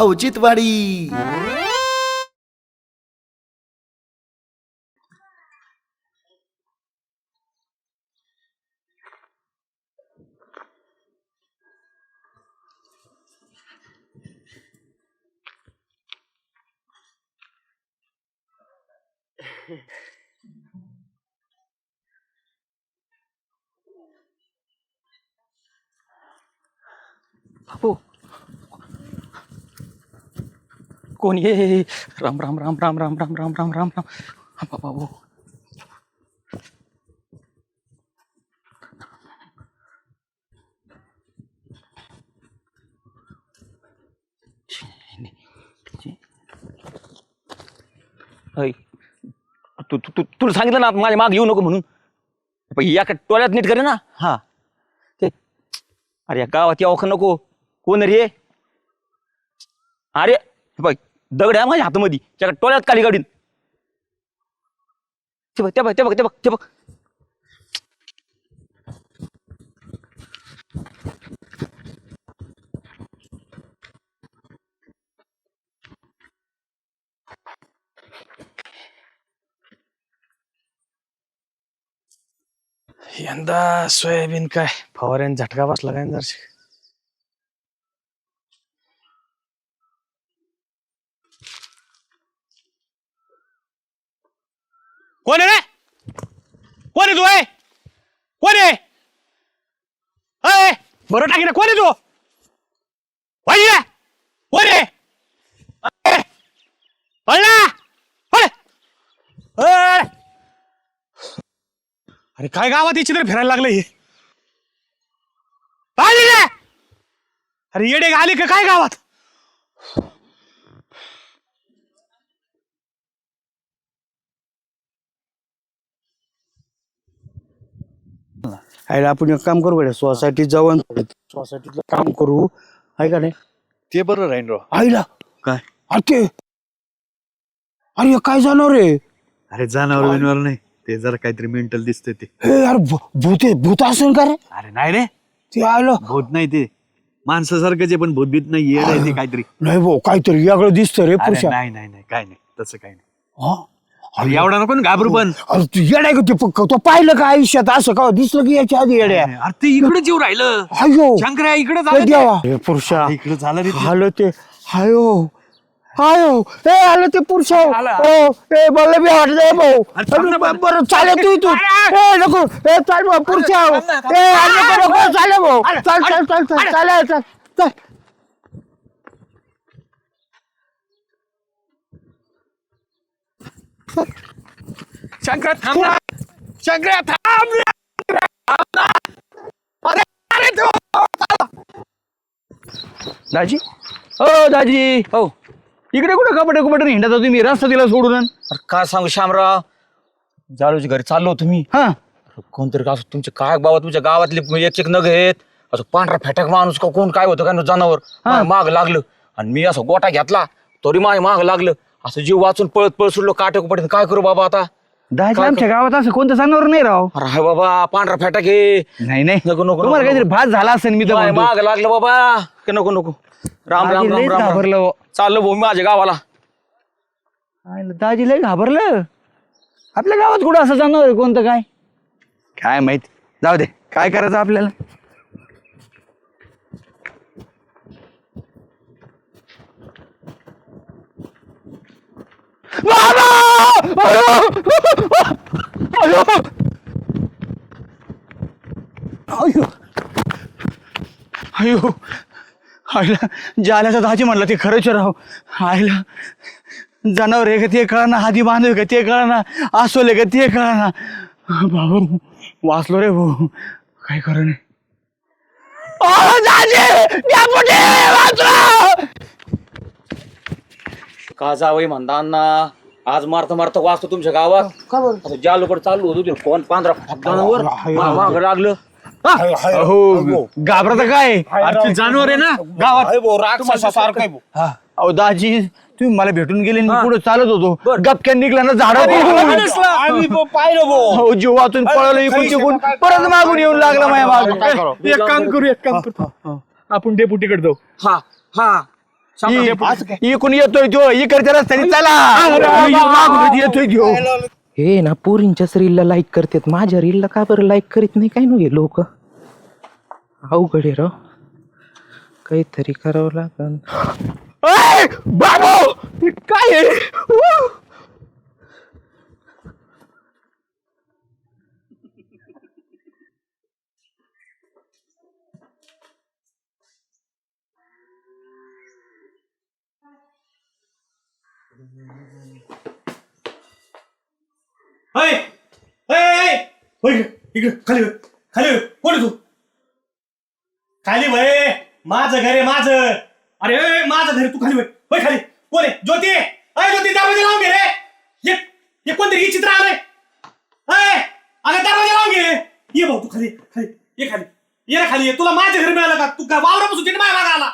औचित्यवाडी. कोण? ये राम राम राम राम राम राम राम राम राम राम. बाबू ऐ, तू तू तू तुला सांगितलं ना माझ्या माग येऊ नको म्हणून. पण या का टोळ्यात नीट करे ना. हा. ते अरे या गावात यावं नको? कोण रे? अरे हे बघ दगड आहे माझ्या हातामध्ये. त्या टोळ्यात काली गाडीन. ते बघ ते बघ ते बघ ते बघ ते बघ. यंदा सोयाबीन काय? फवाऱ्याने झटका बसला काय जरशी? कोण आहे रे? कोण आहे तू आहे कोण आहे? अय, बरं टाकी ना कोण आहे तू? पाहिजे कोण आहे? अय, पळ ना, पळ. अय. अरे काय गावात याची तर फिरायला लागलं हे? आले रे! अरे येडे आले का काय गावात? आपण एक काम करू गड्या सोसायटीत जाऊ आणि सोसायटीतलं काम करू. आहे का नाही? ते बरं राहीन राव. आईला काय? अरे ते अरे हे काय जाणार रे? अरे जनावर बिनवर नाही. ते जरा काहीतरी मेंटल दिसतंय ते. हे यार भूत आहे- भूत असेल का रे? अरे नाही रे. ते आलं. भूत नाही ते. माणसासारखंच आहे पण भूत बीत नाही येड आहे ते काहीतरी. नाही भाऊ काहीतरी वेगळं दिसतं रे अरे पुरुषा नाही नाही नाही काय नाही. तसं काय नाही. हा? अरे एवढा नको ना घाबरू पण. अरे तू येडाय का ते? पक्क तो पाहिलं का आयुष्यात? असं का दिसलं की याच्या आधी येड्या? अरे ते इकडेच येऊ राहिलं. अयो. शंकर्या इकडे हे देवा. हे पुरुषा इकडे झालं रे ते. आलं ते. हायो हायो ए आलं ते पुरुष. हो ए मला बी वाटतंय भाऊ. अरे बरं चालेल तू तू ए नको. ए चाल भाऊ पुरुष. ए अरे नको नको चालेल भाऊ. चल चल चल चल. चल चल. शंकरा थांब ना. शंकरा थांब ना. थांब ना. अरे अरे तू. दाजी? हो दाजी. हो. इकडे कुठं कपडे कुपडे होता तुम्ही रस्ता दिला सोडून. अरे काय सांगू श्यामराव जालूच्या घरी चाललो तुम्ही हा. कोणतरी का असं तुमच्या काय बाबा तुमच्या गावातले एक एक नग आहेत. असं पांढरा फेटक माणूस का कोण काय होतं काय जनावर. माग लागलं. आणि मी असं गोटा घेतला. तरी माय माग लागलं. असं जीव वाचून पळत पळत सुटलो काटे पडत काय करू बाबा आता? दाजी आमच्या गावात असं कोणतं जनावर नाही राव. अरे हाय बाबा पांढरा फेटक. हे नाही नाही. नको नको तुम्हाला नको, काहीतरी भात झाला असेल मी तर माय म्हणतो. माग लागलं बाबा. की नको नको. राम राम दाजी राम राम राम. घाबरलं. चाललो भाऊ मी माझ्या गावाला. आयला दाजी लय घाबरलं. आपल्या गावात कुठं असं जनावर आहे कोणतं काय? काय माहीत? जाऊ दे. काय करायचं आपल्याला बाबा! अयो! अयो! अयो आईला जाल्याचा दाजी म्हणला ते खरंच राव आईला जनावर आहे का ते कळना हादी बांधव का ते कळना आसोले का ते कळना भाऊ वाचलो रे भाऊ काय खरं नाही अहो, का जावई म्हणताना आज मारता मारता वाचतो तुमच्या गावात. आता ज्या लोक चालू होतो ते कोण पांढरा फटकावर माग लागलं. अहो घाबरता काय? जानवर आहे ना गावात. अहो दाजी तुम्ही मला भेटून गेले आणि मी पुढे चालत होतो. गपक्यान निघला ना झाड हो जीव वाचून पळालो इकडून तिकडून. परत मागून येऊन लागला माझ्या माग. एक काम करू एक काम करू. आपण डेपुटीकडे जाऊ. हा हा. इ- इकडून येतोय तो इकडच्या रस्त्याने चला. मागून येतोय तो. हे ना पोरींच्याच रीलला लाईक करतात. माझ्या रीलला का बरं लाईक करीत नाही? काय नव्हे लोक? अवघड आहे राव. काहीतरी करावं लागन. बाबू! काय आहे? उ! अय अय, अय होय इकडे खाली होय. खाली होय. कोण तू? खाली वय माझं घर आहे माझं. अरे अय, माझं घर तू खाली वय होय खाली. कोण आहे? ज्योती. अय ज्योती दरवाजा लावून घे रे. ये ये कोणतरी ही चित्र आलंय. अय अरे दरवाजा लावून घे. ये भाऊ तू खाली खाली. ये खाली. ये रे खाली. ये तुला माझं घर मिळालं का? तू का वावरापासून तिने माझ्या मागं आला?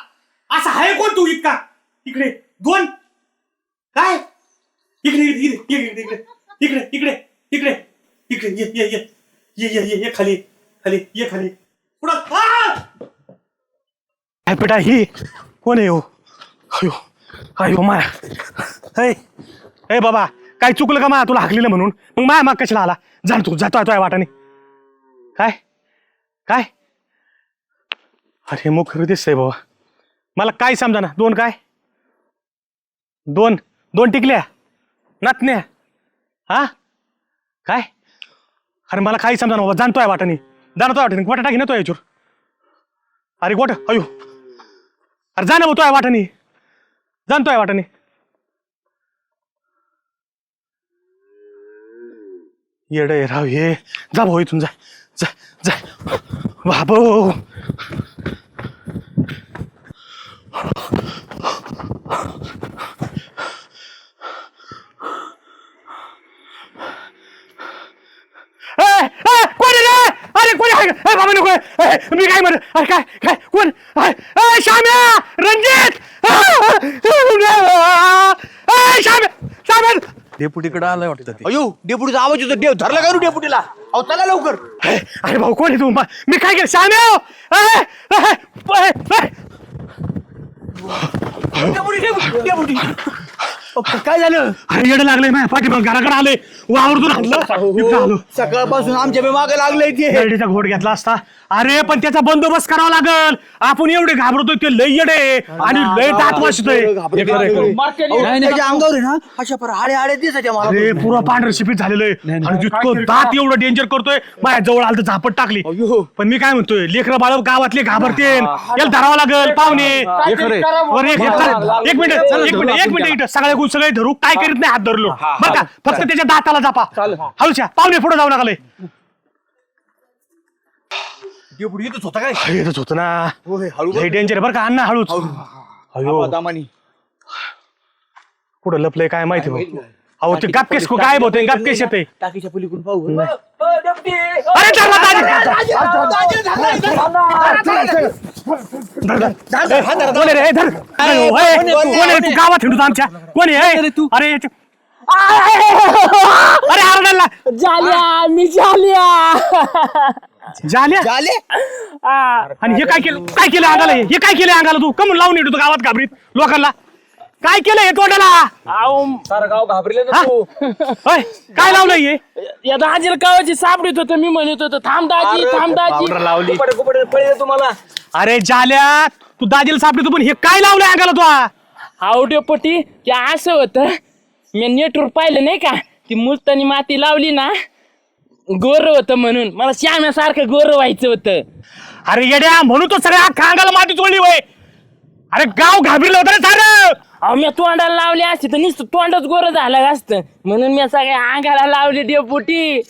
असा आहे कोण तू इतका? इकडे दोन. काय? इकडे इकडे इकडे इकडे इकडे इकडे. इकडे इकडे ये ये ये ये ये ये ये खाली खाली ये खाली. पुढं आ! काय ही? कोण आहे हो? अयो अयो माया. ए बाबा काय चुकलं का माया? तुला हाकलेलं म्हणून. मग माया माग कशाला आला? जाण तू जातो आहे वाटाने. काय? काय? अरे मुख दिसतंय बाबा. मला काय समजा ना दोन काय? दोन. दोन टिकल्या. नातण्या हा? काय? अरे मला काही समजा बाबा जाणतोय वाटाने जाणतोय वाटाने गोटा टाकी ना तो याच्यावर. अरे गोट अयो. अरे जा ना भाऊ, तो आहे वाटाने जाणतोय वाटाने येड राव हे. जा भाऊ इथून जा. जा जा. बाबो ए, ए, कोण आहे रे अरे ए, बाबा नको. मी काय म्हणत? अरे काय काय कोण? श्याम्या! ए, श्याम्या श्याम्या! डेपुटीकडे आलाय वाटतं ते. अयो डेपुटीचा आवाज येतो. देव धरला का रू डेपुटीला? अहो चला लवकर. अरे भाऊ कोण आहे तू? मा- मी काय केलं? श्याम्या ए, ए, ए, ए, डेपुटी डेपुटी डेपुटी. काय झालं? येडं लागले माझ्या पाठीमाग घराकडे आले वावरतून आणलं. इथं आलो. सकाळपासून आमच्या मागे लागलंय ते. घोट घेतला असता. अरे पण त्याचा बंदोबस्त करावा लागल. आपण एवढे घाबरतोय ते लय येडे आणि लय दात वाजतोय. त्याच्या अंगावर आहे ना अशा पर आडे आडे दिसत मला. अरे पुरा पांढर शिपीत झालेलं आहे. आणि जितकं दात एवढं डेंजर करतोय माझ्या जवळ आलं तर झापट टाकली. पण मी काय म्हणतोय लेकरं बाळ गावातले घाबरते. याला धरावं लागल पाहुणे. एक- एक- मिनिट चल, एक मिनिट एक मिनिट. इथं सगळ्या गुण सगळे धरू. काय करीत नाही हात धरलो बरं का? फक्त त्याच्या दाताला जापा. हळूच्या पाहुणे पुढे जाऊ नका लय. डेपुटी येतच होता काय अरे, येतच होतं ना लय डेंजर बरं का अण्णा हळूच अयो दामानी कुठं लपलंय काय माहिती भाऊ अहो ते गपकेस गायब होते गपकेस येते टाकीच्या पलीकडून पाहू अरे धरला दाजी. कोण आहे रे? धर. अरे, ओय, कोण आहे तू गावात हिंडूत आमच्या कोण आहे तू अरे याच्या- अरे आरडायला झाल्या मी झाल्या झाल्या आणि हे काय केलं? काय केलं? अंगाला हे? हे काय केलं अंगाला तू? कमून लावून येतो गावात घाबरीत लोकांना. काय केलं हे तोंडाला? हा? ओय, काय लावलंय हे? या दाजीला कावाची सापडीत होतं मी म्हणत होतो थांब दाजी थांब दाजी. लावली. अरे जाल्या तू दाजीला सापडी तू पण हे काय लावलंय अंगाला तू? आवड्योपटी की असं होतं मी नेटवर पाहिलं नाही का? ती मुलतानी माती लावली ना गोर होतं म्हणून. मला श्याम्यासारखं गोर व्हायचं होतं. अरे येड्या म्हणून तो सगळ्या अख्खा अंगाला माती चोळली वय. अरे गाव घाबरलं होतं रे सारं. अहो मी तोंडाला लावली असती तर नुसतं तोंडच गोर झालं असतं. म्हणून मी सगळ्या अंगाला लावली डेपुटी.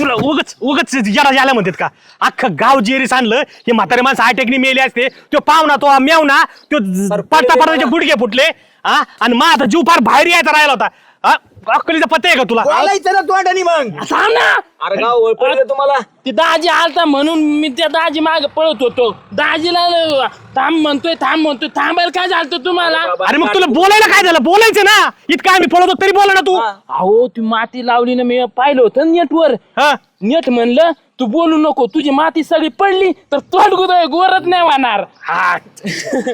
तुला उगच उगच जरा याला म्हणतात का? अख्खं गाव जेरीस आणलं हे म्हातारे माणसं अटॅकनी मेले असते. तो पाहुणा तो मेवना तो पडता पडताचे गुडघे फुटले हा आणि मग आता जीव फार बाहेर यायचा राहिला होता. हा अक्कलीचा पत्ता आहे का तुला? बोलायचं ना तोंडानी मग. थांब ना. अरे गाव तुम्हाला? ती दाजी आलता म्हणून मी त्या दाजी मागे पळत होतो. दाजीला ल- थांब म्हणतोय थांब म्हणतोय. थांबायला काय झालं तुम्हाला? अरे मग तुला बोलायला काय झालं? बोलायचं ना. इतकं आम्ही पळतो तरी बोला ना तू. अहो ती माती लावली ना मी. पाहिलं होतं नेटवर. हा. नेट म्हणलं तू बोलू नको. तुझी माती सगळी पडली तर तोंड गुदळ गोरच नाही वाहणार हा.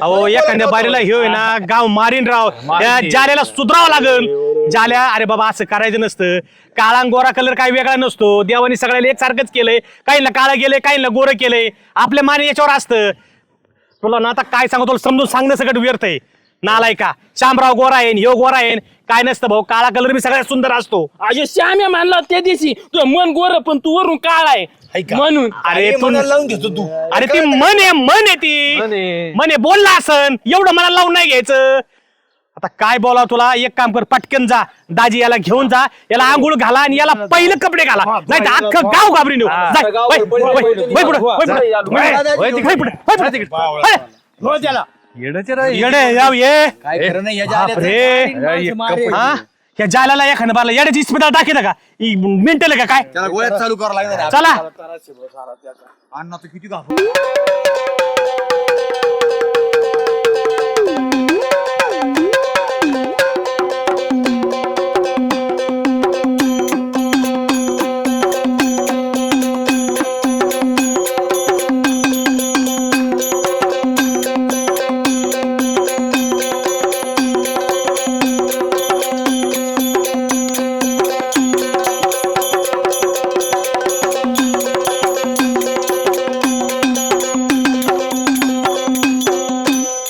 अहो एखाद्या बारीला हे ना गाव मारीन राव. त्या जाल्याला सुधरावं लागल जाल्या अरे बाबा असं करायचं नसतं. काळा आणि गोरा कलर काही वेगळा नसतो. देवानी सगळ्याला एक सारखंच केलंय. काहींना काळं गेलंय काहींना गोरं केलंय. आपल्या माने याच्यावर असतं. तुला ना आता काय सांगू तुला समजून सांगणं सगळं व्यर्थ आहे. नालाय का शामराव गोरा आहे ह्यो गोरा आहे काय नसतं भाऊ काळा कलर मी सगळ्यात सुंदर असतो. अजय श्याम्या मानला त्या दिवशी तुझं मन गोर पण तू वरून काळ आहे. म्हणून अरे तू लावून घेतो तू. अरे ती मन आहे मन आहे ती. मन आहे. बोलला असन. एवढं मला लावून नाही घ्यायचं. आता काय बोला तुला एक काम कर पटकन जा दाजी याला घेऊन जा याला आंघोळ घाला आणि याला पहिले कपडे घाला नाही अख्खं गाव घाबरी नेऊ जाय. वै, या जायला एखाद्या बाला येड्याची इस्पितळ टाकी का इ- का काय चालू करा लागणार चला अण्णा तू किती घाबरू